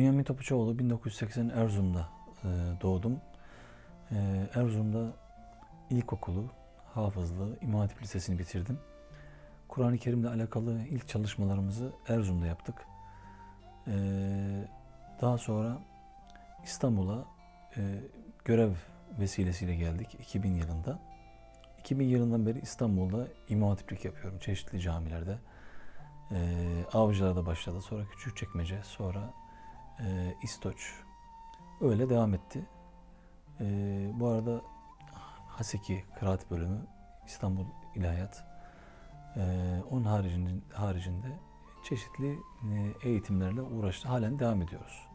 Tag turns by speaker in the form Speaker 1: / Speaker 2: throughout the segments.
Speaker 1: Bünyamin Topuçoğlu 1980 Erzurum'da e, doğdum. E, Erzurum'da ilkokulu, hafızlığı, İmam Hatip Lisesi'ni bitirdim. Kur'an-ı Kerim'le alakalı ilk çalışmalarımızı Erzurum'da yaptık. E, daha sonra İstanbul'a e, görev vesilesiyle geldik 2000 yılında. 2000 yılından beri İstanbul'da İmam Hatiplik yapıyorum çeşitli camilerde. E, Avcılar'da başladı, sonra Küçükçekmece, sonra e, İstoç. Öyle devam etti. E, bu arada Haseki Kıraat Bölümü, İstanbul İlahiyat. E, onun haricinde, haricinde çeşitli e, eğitimlerle uğraştı. Halen devam ediyoruz.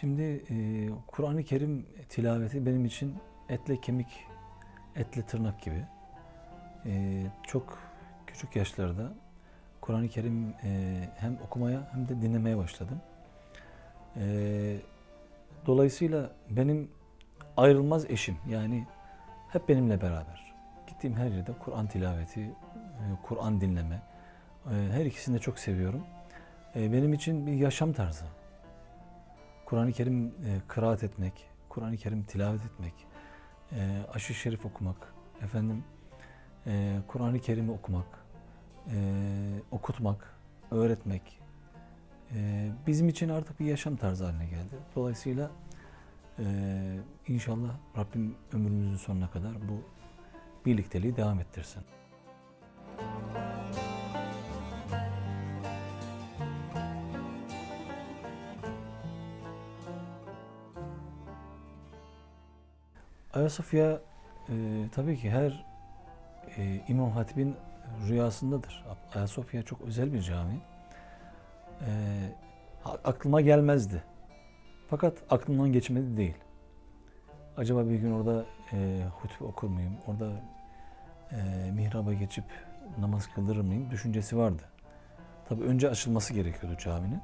Speaker 1: Şimdi e, Kur'an-ı Kerim tilaveti benim için etle kemik, etle tırnak gibi. E, çok küçük yaşlarda Kur'an-ı Kerim e, hem okumaya hem de dinlemeye başladım. E, dolayısıyla benim ayrılmaz eşim yani hep benimle beraber. Gittiğim her yerde Kur'an tilaveti, e, Kur'an dinleme. E, her ikisini de çok seviyorum. E, benim için bir yaşam tarzı. Kur'an-ı Kerim e, kıraat etmek, Kur'an-ı Kerim tilavet etmek, e, aşı şerif okumak, efendim e, Kur'an-ı Kerim'i okumak, e, okutmak, öğretmek e, bizim için artık bir yaşam tarzı haline geldi. Dolayısıyla e, inşallah Rabbim ömrümüzün sonuna kadar bu birlikteliği devam ettirsin. Ayasofya e, tabii ki her e, İmam Hatip'in rüyasındadır. Ayasofya çok özel bir cami. E, aklıma gelmezdi. Fakat aklımdan geçmedi değil. Acaba bir gün orada e, hutbe okur muyum? Orada e, mihraba geçip namaz kıldırır mıyım? Düşüncesi vardı. Tabii önce açılması gerekiyordu caminin.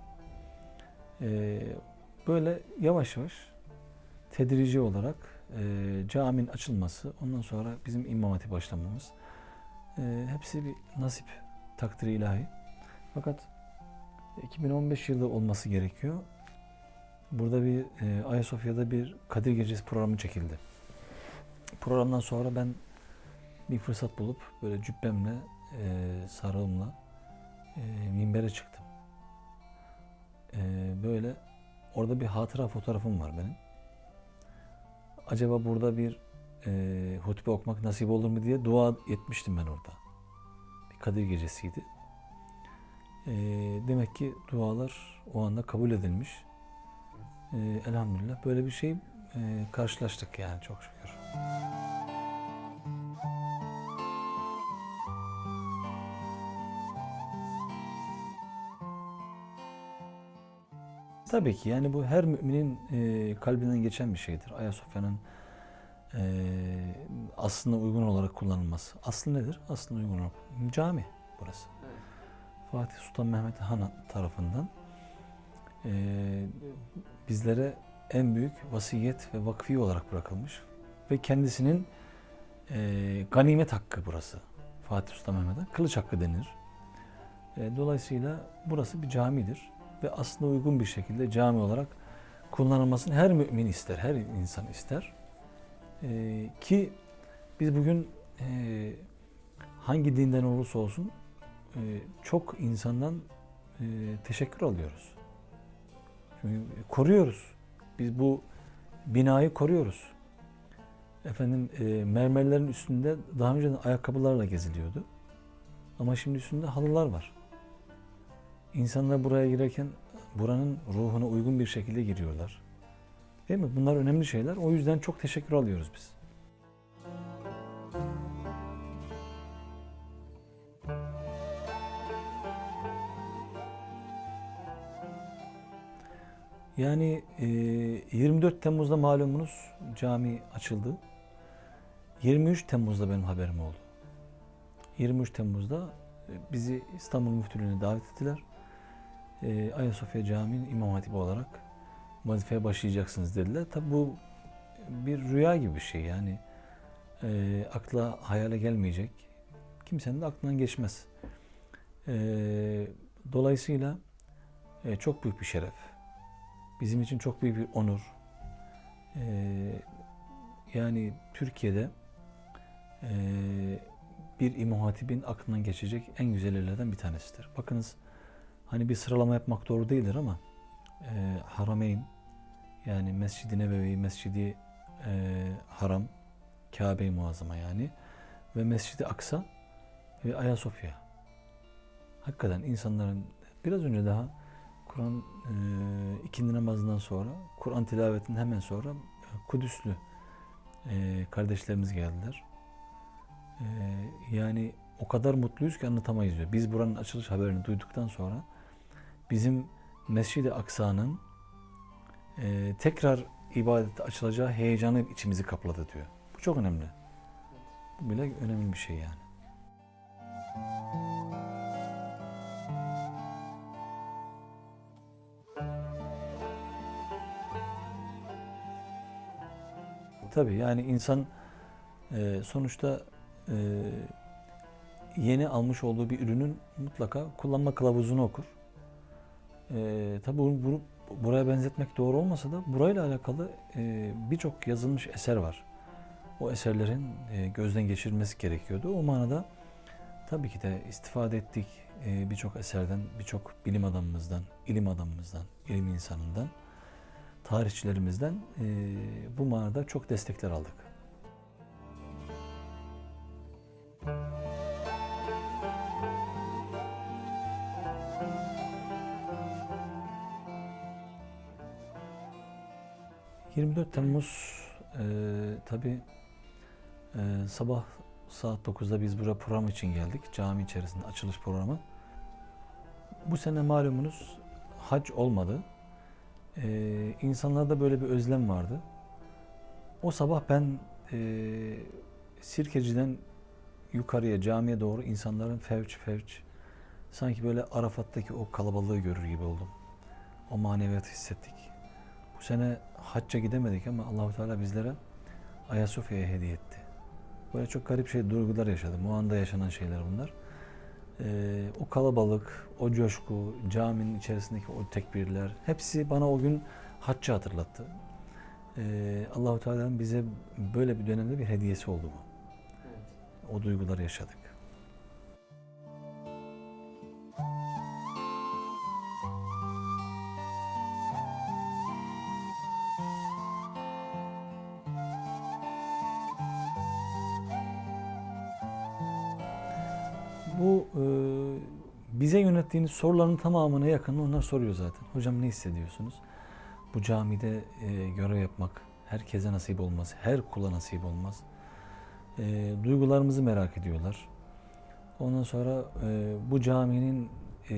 Speaker 1: E, böyle yavaş yavaş tedrici olarak e, caminin açılması, ondan sonra bizim İmam Hatip başlamamız e, hepsi bir nasip, takdiri ilahi. Fakat 2015 yılı olması gerekiyor. Burada bir e, Ayasofya'da bir Kadir Gecesi programı çekildi. Programdan sonra ben bir fırsat bulup böyle cübbemle, e, sarığımla e, minbere çıktım. E, böyle orada bir hatıra fotoğrafım var benim acaba burada bir e, hutbe okumak nasip olur mu diye dua etmiştim ben orada. Bir Kadir gecesiydi. E, demek ki dualar o anda kabul edilmiş. E, elhamdülillah böyle bir şey e, karşılaştık yani çok şükür. Tabii ki yani bu her müminin e, kalbinden geçen bir şeydir. Ayasofya'nın e, aslına uygun olarak kullanılması. Aslı nedir? Aslına uygun olarak. Cami burası. Fatih Sultan Mehmet Han tarafından e, bizlere en büyük vasiyet ve vakfi olarak bırakılmış. Ve kendisinin e, ganimet hakkı burası. Fatih Sultan Mehmet'e kılıç hakkı denir. E, dolayısıyla burası bir camidir ve aslında uygun bir şekilde cami olarak kullanılmasını her mümin ister, her insan ister. Ee, ki biz bugün e, hangi dinden olursa olsun e, çok insandan e, teşekkür alıyoruz. Çünkü koruyoruz. Biz bu binayı koruyoruz. Efendim e, mermerlerin üstünde daha önce ayakkabılarla geziliyordu. Ama şimdi üstünde halılar var. İnsanlar buraya girerken buranın ruhuna uygun bir şekilde giriyorlar. Değil mi? Bunlar önemli şeyler. O yüzden çok teşekkür alıyoruz biz. Yani e, 24 Temmuz'da malumunuz cami açıldı. 23 Temmuz'da benim haberim oldu. 23 Temmuz'da e, bizi İstanbul Müftülüğü'ne davet ettiler. E, Ayasofya Camii'nin İmam Hatibi olarak vazifeye başlayacaksınız dediler. Tabi bu bir rüya gibi bir şey yani. e, akla hayale gelmeyecek. Kimsenin de aklından geçmez. E, dolayısıyla e, çok büyük bir şeref. Bizim için çok büyük bir onur. E, yani Türkiye'de e, bir İmam Hatip'in aklından geçecek en güzel yerlerden bir tanesidir. Bakınız hani bir sıralama yapmak doğru değildir ama e, Harameyn yani Mescid-i Nebevi, Mescid-i e, Haram, Kabe-i Muazzama yani ve Mescid-i Aksa ve Ayasofya. Hakikaten insanların biraz önce daha Kur'an e, ikindi namazından sonra, Kur'an tilavetinden hemen sonra Kudüslü e, kardeşlerimiz geldiler. E, yani o kadar mutluyuz ki anlatamayız diyor. Biz buranın açılış haberini duyduktan sonra bizim Mescid-i Aksa'nın e, tekrar ibadete açılacağı heyecanı içimizi kapladı diyor. Bu çok önemli. Bu bile önemli bir şey yani. Tabii yani insan e, sonuçta e, yeni almış olduğu bir ürünün mutlaka kullanma kılavuzunu okur. E, tabii bunu, bunu buraya benzetmek doğru olmasa da burayla alakalı e, birçok yazılmış eser var. O eserlerin e, gözden geçirilmesi gerekiyordu. O manada tabii ki de istifade ettik e, birçok eserden, birçok bilim adamımızdan, ilim adamımızdan, ilim insanından, tarihçilerimizden e, bu manada çok destekler aldık. ...24 Temmuz e, tabi e, sabah saat 9'da biz buraya program için geldik. Cami içerisinde açılış programı. Bu sene malumunuz hac olmadı. E, insanlarda böyle bir özlem vardı. O sabah ben e, Sirkeci'den yukarıya camiye doğru insanların fevç fevç sanki böyle Arafat'taki o kalabalığı görür gibi oldum. O maneviyatı hissettik. Bu sene hacca gidemedik ama Allahu Teala bizlere Ayasofya'ya hediye etti. Böyle çok garip şey duygular yaşadım. O anda yaşanan şeyler bunlar. Ee, o kalabalık, o coşku, caminin içerisindeki o tekbirler hepsi bana o gün haccı hatırlattı. Ee, Allahu Teala'nın bize böyle bir dönemde bir hediyesi oldu bu. O duyguları yaşadık. Bize yönettiğiniz soruların tamamına yakın onlar soruyor zaten. Hocam ne hissediyorsunuz? Bu camide e, görev yapmak herkese nasip olmaz, her kula nasip olmaz. E, duygularımızı merak ediyorlar. Ondan sonra e, bu caminin e,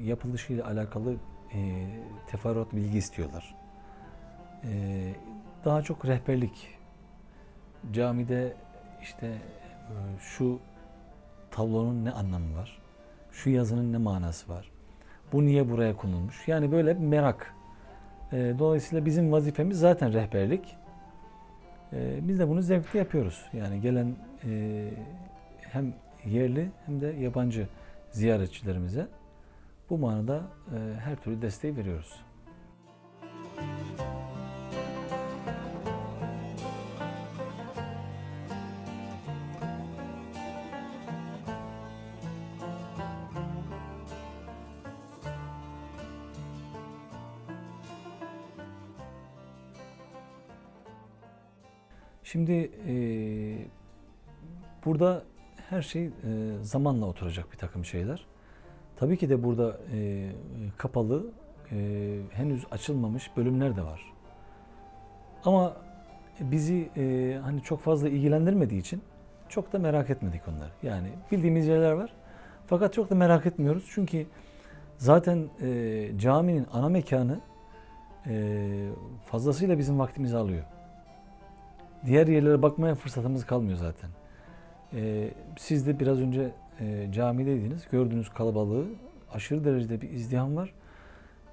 Speaker 1: yapılışıyla alakalı e, teferruat bilgi istiyorlar. E, daha çok rehberlik. Camide işte e, şu tablonun ne anlamı var? Şu yazının ne manası var? Bu niye buraya konulmuş? Yani böyle merak. E, dolayısıyla bizim vazifemiz zaten rehberlik. E, biz de bunu zevkli yapıyoruz. Yani gelen e, hem yerli hem de yabancı ziyaretçilerimize bu manada e, her türlü desteği veriyoruz. Şimdi e, burada her şey e, zamanla oturacak bir takım şeyler. Tabii ki de burada e, kapalı, e, henüz açılmamış bölümler de var. Ama bizi e, hani çok fazla ilgilendirmediği için çok da merak etmedik onları. Yani bildiğimiz yerler var. Fakat çok da merak etmiyoruz. Çünkü zaten e, caminin ana mekanı e, fazlasıyla bizim vaktimizi alıyor. Diğer yerlere bakmaya fırsatımız kalmıyor zaten. Ee, siz de biraz önce e, camideydiniz. Gördüğünüz kalabalığı aşırı derecede bir izdiham var.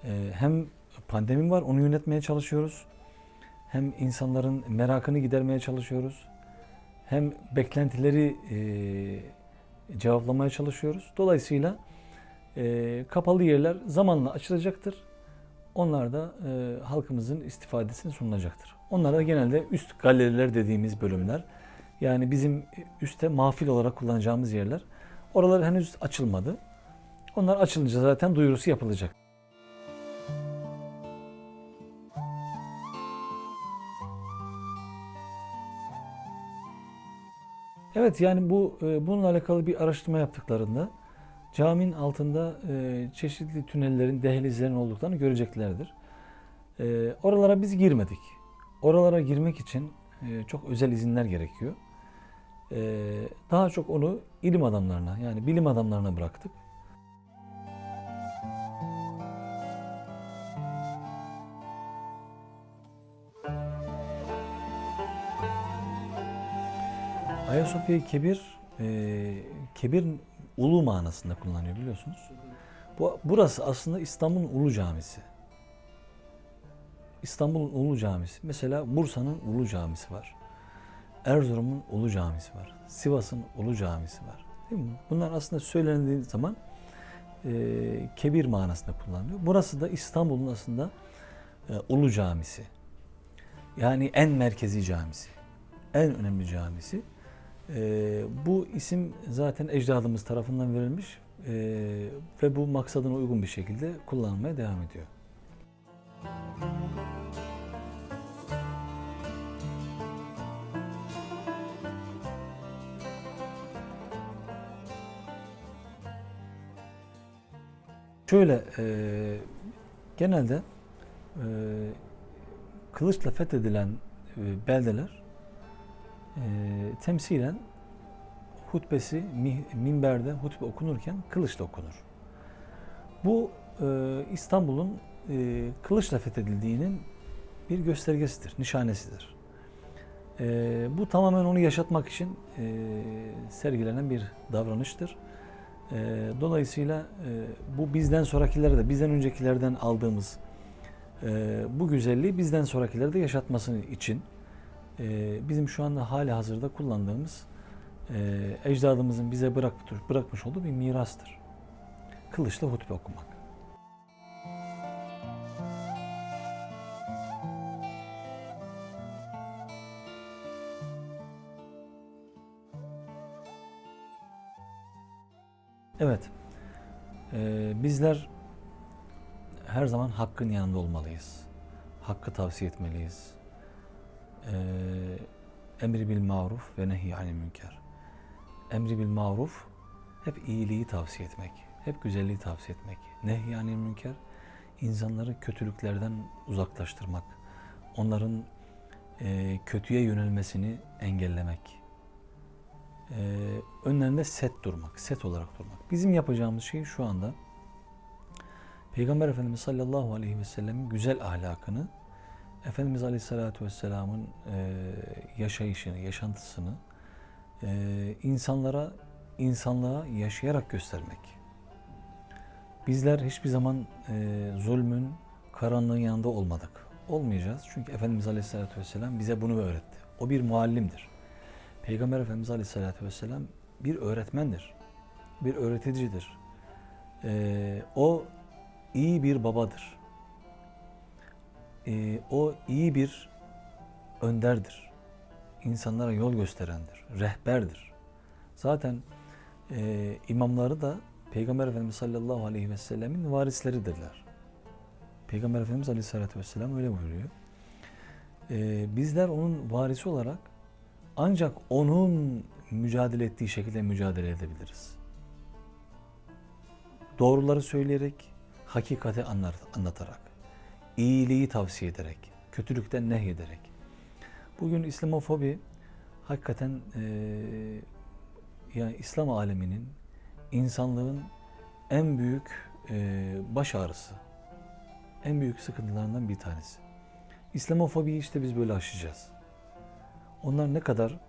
Speaker 1: Ee, hem pandemi var onu yönetmeye çalışıyoruz. Hem insanların merakını gidermeye çalışıyoruz. hem beklentileri e, cevaplamaya çalışıyoruz. Dolayısıyla e, kapalı yerler zamanla açılacaktır. Onlar da e, halkımızın istifadesine sunulacaktır. Onlar da genelde üst galeriler dediğimiz bölümler. Yani bizim üstte mafil olarak kullanacağımız yerler. Oralar henüz açılmadı. Onlar açılınca zaten duyurusu yapılacak. Evet yani bu e, bununla alakalı bir araştırma yaptıklarında caminin altında e, çeşitli tünellerin, dehlizlerin olduklarını göreceklerdir. E, oralara biz girmedik. Oralara girmek için e, çok özel izinler gerekiyor. E, daha çok onu ilim adamlarına yani bilim adamlarına bıraktık. Ayasofya Kebir, e, Kebir ulu manasında kullanıyor biliyorsunuz. Bu, burası aslında İstanbul'un Ulu Camisi. İstanbul'un Ulu Camisi. Mesela Bursa'nın Ulu Camisi var. Erzurum'un Ulu Camisi var. Sivas'ın Ulu Camisi var. Değil mi? Bunlar aslında söylendiği zaman e, kebir manasında kullanılıyor. Burası da İstanbul'un aslında e, Ulu Camisi. Yani en merkezi camisi. En önemli camisi. Ee, bu isim zaten ecdadımız tarafından verilmiş ee, ve bu maksadına uygun bir şekilde kullanılmaya devam ediyor. Şöyle e, genelde e, kılıçla fethedilen e, beldeler e, temsilen hutbesi mi- minberde hutbe okunurken kılıçla okunur. Bu e, İstanbul'un e, kılıçla fethedildiğinin bir göstergesidir, nişanesidir. E, bu tamamen onu yaşatmak için e, sergilenen bir davranıştır. E, dolayısıyla e, bu bizden sonrakilere de, bizden öncekilerden aldığımız e, bu güzelliği bizden sonrakilere de yaşatması için e, bizim şu anda hali hazırda kullandığımız e, ecdadımızın bize bırakmış, bırakmış olduğu bir mirastır. Kılıçla hutbe okumak. Evet, e, bizler her zaman hakkın yanında olmalıyız. Hakkı tavsiye etmeliyiz e, emri bil maruf ve nehy anil münker. Emri bil maruf hep iyiliği tavsiye etmek, hep güzelliği tavsiye etmek. Nehy anil münker insanları kötülüklerden uzaklaştırmak, onların e, kötüye yönelmesini engellemek. E, önlerinde set durmak, set olarak durmak. Bizim yapacağımız şey şu anda Peygamber Efendimiz sallallahu aleyhi ve sellemin güzel ahlakını Efendimiz Aleyhisselatü Vesselam'ın e, yaşayışını, yaşantısını e, insanlara, insanlığa yaşayarak göstermek. Bizler hiçbir zaman e, zulmün, karanlığın yanında olmadık. Olmayacağız çünkü Efendimiz Aleyhisselatü Vesselam bize bunu öğretti. O bir muallimdir. Peygamber Efendimiz Aleyhisselatü Vesselam bir öğretmendir. Bir öğreticidir. E, o iyi bir babadır e, o iyi bir önderdir. İnsanlara yol gösterendir, rehberdir. Zaten e, imamları da Peygamber Efendimiz sallallahu aleyhi ve sellemin varisleridirler. Peygamber Efendimiz aleyhissalatü vesselam öyle buyuruyor. E, bizler onun varisi olarak ancak onun mücadele ettiği şekilde mücadele edebiliriz. Doğruları söyleyerek, hakikati anlatarak iyiliği tavsiye ederek, kötülükten nehyederek. Bugün İslamofobi hakikaten e, yani İslam aleminin, insanlığın en büyük e, baş ağrısı, en büyük sıkıntılarından bir tanesi. İslamofobiyi işte biz böyle aşacağız. Onlar ne kadar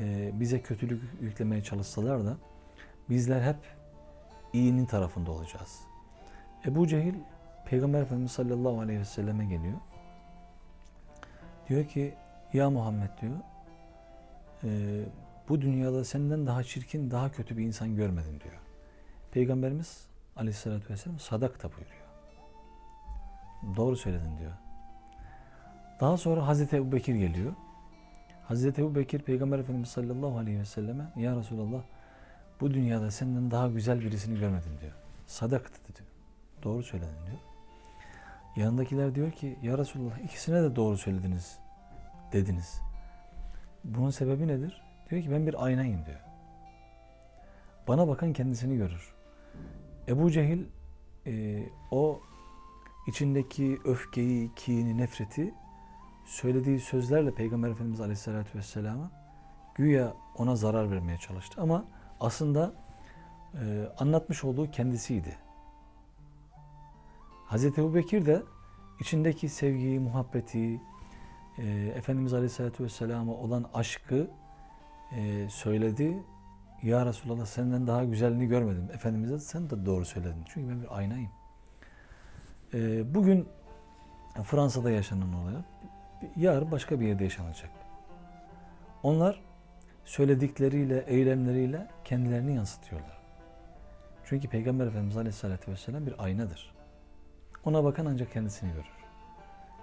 Speaker 1: e, bize kötülük yüklemeye çalışsalar da bizler hep iyinin tarafında olacağız. Ebu Cehil Peygamber Efendimiz sallallahu aleyhi ve selleme geliyor. Diyor ki ya Muhammed diyor e, bu dünyada senden daha çirkin, daha kötü bir insan görmedim diyor. Peygamberimiz aleyhissalatü vesselam sadakta buyuruyor. Doğru söyledin diyor. Daha sonra Hazreti Ebu Bekir geliyor. Hazreti Ebu Bekir Peygamber Efendimiz sallallahu aleyhi ve selleme Ya Resulallah bu dünyada senden daha güzel birisini görmedim diyor. Sadaktı diyor. Doğru söyledin diyor. Yanındakiler diyor ki Ya Resulallah ikisine de doğru söylediniz dediniz. Bunun sebebi nedir? Diyor ki ben bir aynayım diyor. Bana bakan kendisini görür. Ebu Cehil e, o içindeki öfkeyi, kini, nefreti söylediği sözlerle Peygamber Efendimiz Aleyhisselatü Vesselam'a güya ona zarar vermeye çalıştı. Ama aslında e, anlatmış olduğu kendisiydi. Hazreti Ebu Bekir de içindeki sevgiyi, muhabbeti, e, Efendimiz Aleyhisselatü Vesselam'a olan aşkı e, söyledi. Ya Resulallah senden daha güzelini görmedim. Efendimiz'e sen de doğru söyledin. Çünkü ben bir aynayım. E, bugün Fransa'da yaşanan olay yarın başka bir yerde yaşanacak. Onlar söyledikleriyle, eylemleriyle kendilerini yansıtıyorlar. Çünkü Peygamber Efendimiz Aleyhisselatü Vesselam bir aynadır. Ona bakan ancak kendisini görür.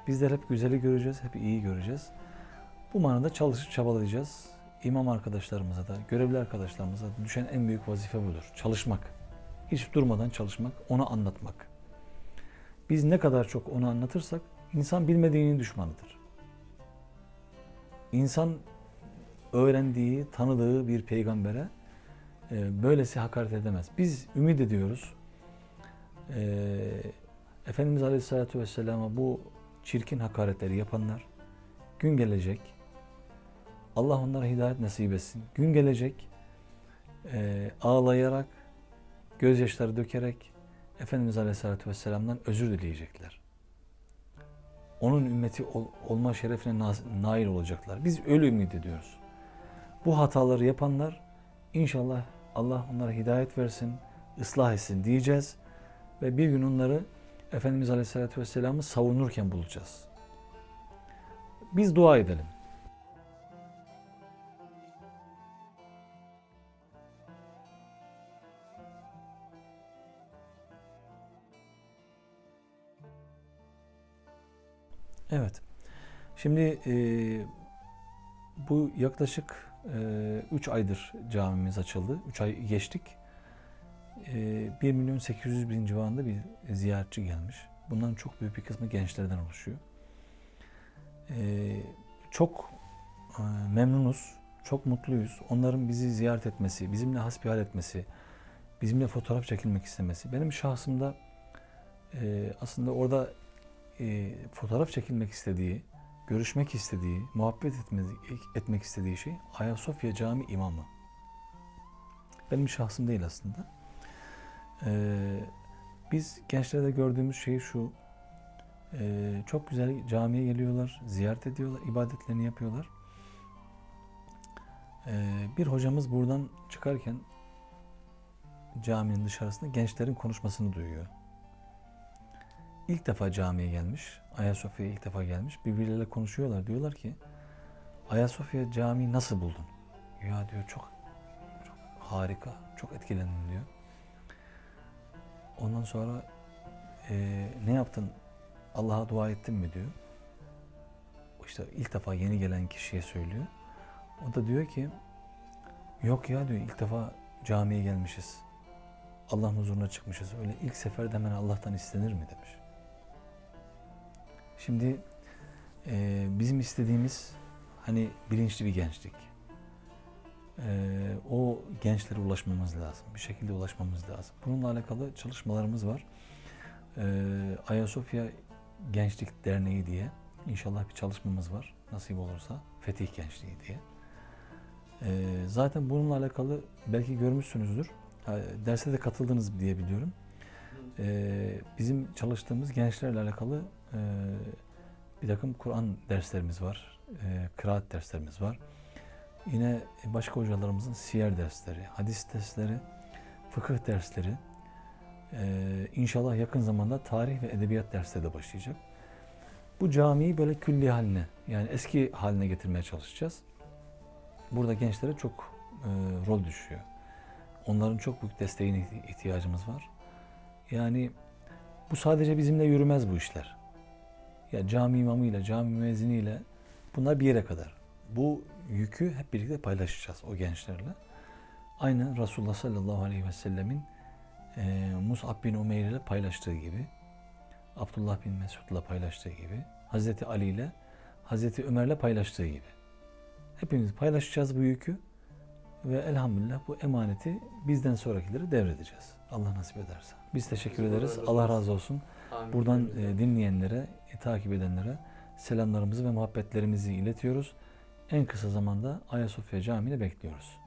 Speaker 1: Bizler hep güzeli göreceğiz, hep iyi göreceğiz. Bu manada çalışıp çabalayacağız. İmam arkadaşlarımıza da, görevli arkadaşlarımıza da düşen en büyük vazife budur. Çalışmak. Hiç durmadan çalışmak, onu anlatmak. Biz ne kadar çok onu anlatırsak, insan bilmediğinin düşmanıdır. İnsan öğrendiği, tanıdığı bir peygambere e, böylesi hakaret edemez. Biz ümit ediyoruz. E, Efendimiz Aleyhisselatü Vesselam'a bu çirkin hakaretleri yapanlar gün gelecek. Allah onlara hidayet nasip etsin. Gün gelecek e, ağlayarak, gözyaşları dökerek Efendimiz Aleyhisselatü Vesselam'dan özür dileyecekler. Onun ümmeti ol, olma şerefine na, nail olacaklar. Biz öyle ümit ediyoruz. Bu hataları yapanlar inşallah Allah onlara hidayet versin, ıslah etsin diyeceğiz. Ve bir gün onları Efendimiz Aleyhisselatü Vesselam'ı savunurken bulacağız. Biz dua edelim. Evet. Şimdi e, bu yaklaşık 3 aydır camimiz açıldı. 3 ay geçtik. E, 1 milyon 800 bin civarında bir ziyaretçi gelmiş. Bunların çok büyük bir kısmı gençlerden oluşuyor. E, çok e, memnunuz, çok mutluyuz. Onların bizi ziyaret etmesi, bizimle hasbihal etmesi, bizimle fotoğraf çekilmek istemesi. Benim şahsımda e, aslında orada e, fotoğraf çekilmek istediği, görüşmek istediği, muhabbet etmek istediği şey Ayasofya Cami imamı. Benim şahsım değil aslında. Ee, biz gençlerde gördüğümüz şey şu, e, çok güzel camiye geliyorlar, ziyaret ediyorlar, ibadetlerini yapıyorlar. Ee, bir hocamız buradan çıkarken caminin dışarısında gençlerin konuşmasını duyuyor ilk defa camiye gelmiş. Ayasofya'ya ilk defa gelmiş. Birbirleriyle konuşuyorlar. Diyorlar ki Ayasofya Camii'yi nasıl buldun? Ya diyor çok, çok harika. Çok etkilendim diyor. Ondan sonra e, ne yaptın? Allah'a dua ettin mi diyor. İşte ilk defa yeni gelen kişiye söylüyor. O da diyor ki yok ya diyor ilk defa camiye gelmişiz. Allah'ın huzuruna çıkmışız. Öyle ilk seferde hemen Allah'tan istenir mi demiş. Şimdi e, bizim istediğimiz hani bilinçli bir gençlik. E, o gençlere ulaşmamız lazım. Bir şekilde ulaşmamız lazım. Bununla alakalı çalışmalarımız var. E, Ayasofya Gençlik Derneği diye inşallah bir çalışmamız var. Nasip olursa Fetih Gençliği diye. E, zaten bununla alakalı belki görmüşsünüzdür. Derse de katıldınız diye biliyorum. E, bizim çalıştığımız gençlerle alakalı e, bir takım Kur'an derslerimiz var, e, kıraat derslerimiz var. Yine başka hocalarımızın siyer dersleri, hadis dersleri, fıkıh dersleri, e, inşallah yakın zamanda tarih ve edebiyat dersleri de başlayacak. Bu camiyi böyle külli haline, yani eski haline getirmeye çalışacağız. burada gençlere çok e, rol düşüyor. Onların çok büyük desteğine ihti- ihtiyacımız var. Yani bu sadece bizimle yürümez bu işler. Ya cami imamıyla, cami müezziniyle bunlar bir yere kadar. Bu yükü hep birlikte paylaşacağız o gençlerle. Aynı Resulullah sallallahu aleyhi ve sellemin e, Mus'ab bin Umeyr ile paylaştığı gibi, Abdullah bin Mesud'la paylaştığı gibi, Hazreti Ali ile, Hazreti Ömer'le paylaştığı gibi. Hepimiz paylaşacağız bu yükü ve elhamdülillah bu emaneti bizden sonrakilere devredeceğiz. Allah nasip ederse. Biz teşekkür ederiz. Allah
Speaker 2: razı
Speaker 1: olsun.
Speaker 2: Amin.
Speaker 1: Buradan e, dinleyenlere, e, takip edenlere selamlarımızı ve muhabbetlerimizi iletiyoruz. En kısa zamanda Ayasofya Camii'ne bekliyoruz.